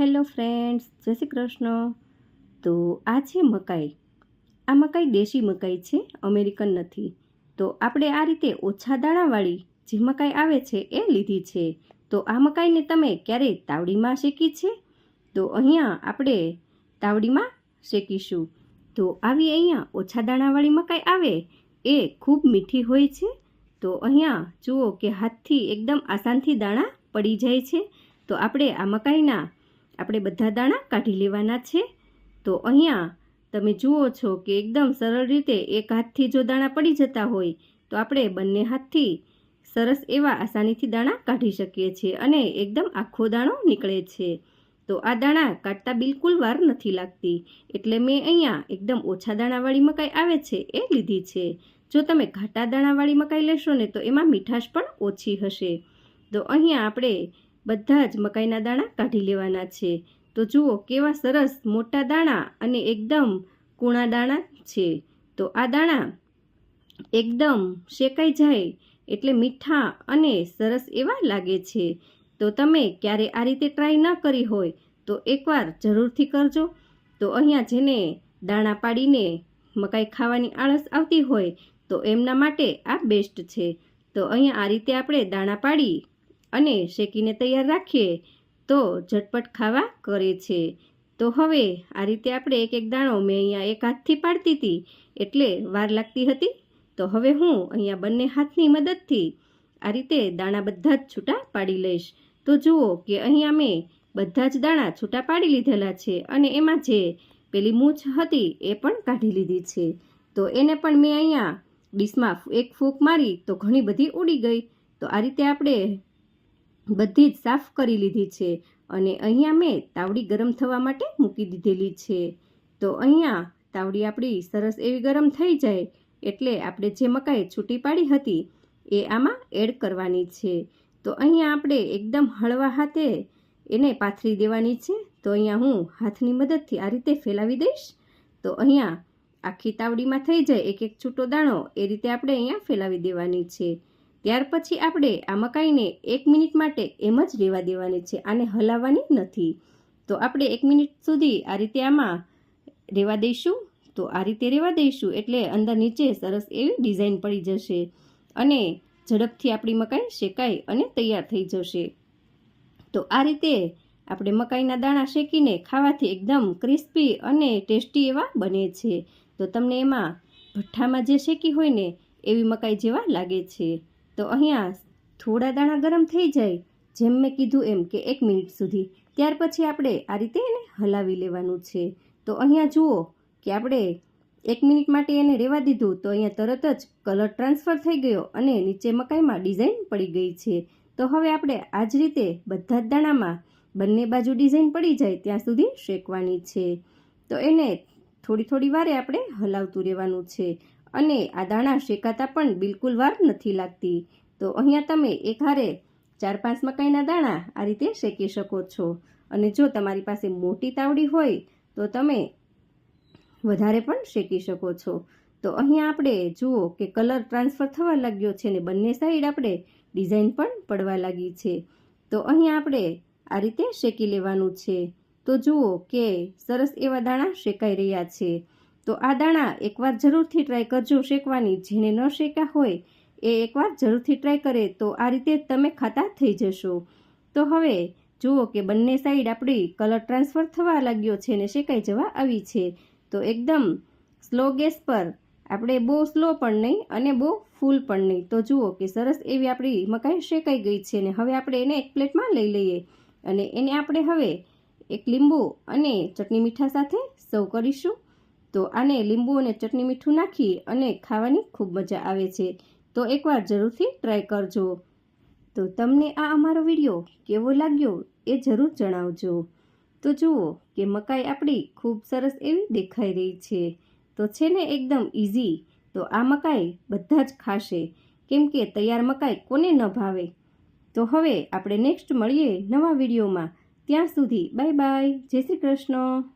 Hello friends, જય શ્રી કૃષ્ણ. તો આ છે મકાઈ. આ મકાઈ દેશી મકાઈ છે, અમેરિકન નથી. તો આપણે આ રીતે ઓછા દાણાવાળી જે મકાઈ આવે છે એ લીધી છે. તો આ મકાઈને તમે ક્યારેય તાવડીમાં શેકી છે? તો અહીંયા આપણે તાવડીમાં શેકીશું. તો આવી અહીંયા ઓછા દાણાવાળી મકાઈ આવે એ ખૂબ મીઠી હોય છે. તો અહીંયા જુઓ કે હાથથી એકદમ આસાનથી દાણા પડી જાય છે. તો આપણે આ મકાઈના આપણે બધા દાણા કાઢી લેવાના છે. તો અહીંયા તમે જુઓ છો કે એકદમ સરળ રીતે એક હાથથી જો દાણા પડી જતા હોય, તો આપણે બંને હાથથી સરસ એવા આસાનીથી દાણા કાઢી શકીએ છીએ અને એકદમ આખો દાણો નીકળે છે. તો આ દાણા કાઢતા બિલકુલ વાર નથી લાગતી, એટલે મેં અહીંયા એકદમ ઓછા દાણાવાળી મકાઈ આવે છે એ લીધી છે. જો તમે ઘાટા દાણાવાળી મકાઈ લેશો ને તો એમાં મીઠાશ પણ ઓછી હશે. તો અહીંયા આપણે બધા જ મકાઈના દાણા કાઢી લેવાના છે. તો જુઓ કેવા સરસ મોટા દાણા અને એકદમ કૂણા દાણા છે. તો આ દાણા એકદમ શેકાઈ જાય એટલે મીઠા અને સરસ એવા લાગે છે. તો તમે ક્યારે આ રીતે ટ્રાય ન કરી હોય તો એકવાર જરૂરથી કરજો. તો અહીંયા જેને દાણા પાડીને મકાઈ ખાવાની આળસ આવતી હોય તો એમના માટે આ બેસ્ટ છે. તો અહીંયા આ રીતે આપણે દાણા પાડી અને શેકીને તૈયાર રાખીએ, તો ઝટપટ ખાવા કરે છે. તો હવે આ રીતે આપણે એક એક દાણો મેં અહીંયા એક હાથથી પાડતી હતી, એટલે વાર લાગતી હતી. તો હવે હું અહીંયા બંને હાથની મદદથી આ રીતે દાણા બધા જ છૂટા પાડી લઈશ. તો જુઓ કે અહીંયા મેં બધા જ દાણા છૂટા પાડી લીધેલા છે અને એમાં જે પેલી મૂછ હતી એ પણ કાઢી લીધી છે. તો એને પણ મેં અહીંયા ડીશમાં એક ફૂંક મારી તો ઘણી બધી ઉડી ગઈ. તો આ રીતે આપણે બધી જ સાફ કરી લીધી છે અને અહીંયા મેં તાવડી ગરમ થવા માટે મૂકી દીધેલી છે. તો અહીંયા તાવડી આપણી સરસ એવી ગરમ થઈ જાય એટલે આપણે જે મકાઈ છૂટી પાડી હતી એ આમાં એડ કરવાની છે. તો અહીંયા આપણે એકદમ હળવા હાથે એને પાથરી દેવાની છે. તો અહીંયા હું હાથની મદદથી આ રીતે ફેલાવી દઈશ. તો અહીંયા આખી તાવડીમાં થઈ જાય એક એક છૂટો દાણો એ રીતે આપણે અહીંયા ફેલાવી દેવાની છે. ત્યાર પછી આપણે આ મકાઈને એક મિનિટ માટે એમ જ રહેવા દેવાની છે, આને હલાવવાની નથી. તો આપણે એક મિનિટ સુધી આ રીતે આમાં રહેવા દઈશું. તો આ રીતે રહેવા દઈશું એટલે અંદર નીચે સરસ એવી ડિઝાઇન પડી જશે અને ઝડપથી આપણી મકાઈ શેકાઈ અને તૈયાર થઈ જશે. તો આ રીતે આપણે મકાઈના દાણા શેકીને ખાવાથી એકદમ ક્રિસ્પી અને ટેસ્ટી એવા બને છે. તો તમને એમાં ભઠ્ઠામાં જે શેકી હોય ને એવી મકાઈ જેવા લાગે છે. તો અહીંયા થોડા દાણા ગરમ થઈ જાય, જેમ મેં કીધું એમ કે એક મિનિટ સુધી. ત્યાર પછી આપણે આ રીતે એને હલાવી લેવાનું છે. તો અહીંયા જુઓ કે આપણે એક મિનિટ માટે એને રહેવા દીધું તો અહીંયા તરત જ કલર ટ્રાન્સફર થઈ ગયો અને નીચે મકાઈમાં ડિઝાઇન પડી ગઈ છે. તો હવે આપણે આ જ રીતે બધા જ દાણામાં બંને બાજુ ડિઝાઇન પડી જાય ત્યાં સુધી શેકવાની છે. તો એને થોડી થોડી વારે આપણે હલાવતું રહેવાનું છે. અને આ દાણા શેકાતા પણ બિલકુલ વાર નથી લાગતી. તો અહીંયા તમે એક હારે ચાર પાંચ મકાઈના દાણા આ રીતે શેકી શકો છો. અને જો તમારી પાસે મોટી તાવડી હોય, તો તમે વધારે પણ શેકી શકો છો. તો અહીંયા આપણે જુઓ કે કલર ટ્રાન્સફર થવા લાગ્યો છે ને બંને સાઈડ આપણે ડિઝાઇન પણ પડવા લાગી છે. તો અહીંયા આપણે આ રીતે શેકી લેવાનું છે. તો જુઓ કે સરસ એવા દાણા શેકાઈ રહ્યા છે. તો આ દાણા એકવાર જરૂરથી ટ્રાય કરજો શેકવાની. જેને ન શેક્યા હોય એ એકવાર જરૂરથી ટ્રાય કરે તો આ રીતે તમે ખાતા થઈ જશો. તો હવે જુઓ કે બંને સાઈડ આપણી કલર ટ્રાન્સફર થવા લાગ્યો છે ને શેકાઈ જવા આવી છે. તો એકદમ સ્લો ગેસ પર આપણે બહુ સ્લો પણ નહીં અને બહુ ફૂલ પણ નહીં. તો જુઓ કે સરસ એવી આપણી મકાઈ શેકાઈ ગઈ છે ને હવે આપણે એને એક પ્લેટમાં લઈ લઈએ. અને એને આપણે હવે એક લીંબુ અને ચટણી મીઠા સાથે સર્વ કરીશું. તો આને લીંબુ અને ચટણી મીઠું નાખી અને ખાવાની ખૂબ મજા આવે છે. તો એકવાર જરૂરથી ટ્રાય કરજો. તો તમને આ અમારો વીડિયો કેવો લાગ્યો એ જરૂર જણાવજો. તો જુઓ કે મકાઈ આપણી ખૂબ સરસ એવી દેખાઈ રહી છે. તો છે ને એકદમ ઇઝી તો આ મકાઈ બધા જ ખાશે. કેમ કે તૈયાર મકાઈ કોને ન ભાવે? તો હવે આપણે નેક્સ્ટ મળીએ નવા વિડીયોમાં. ત્યાં સુધી બાય બાય. જય શ્રી કૃષ્ણ.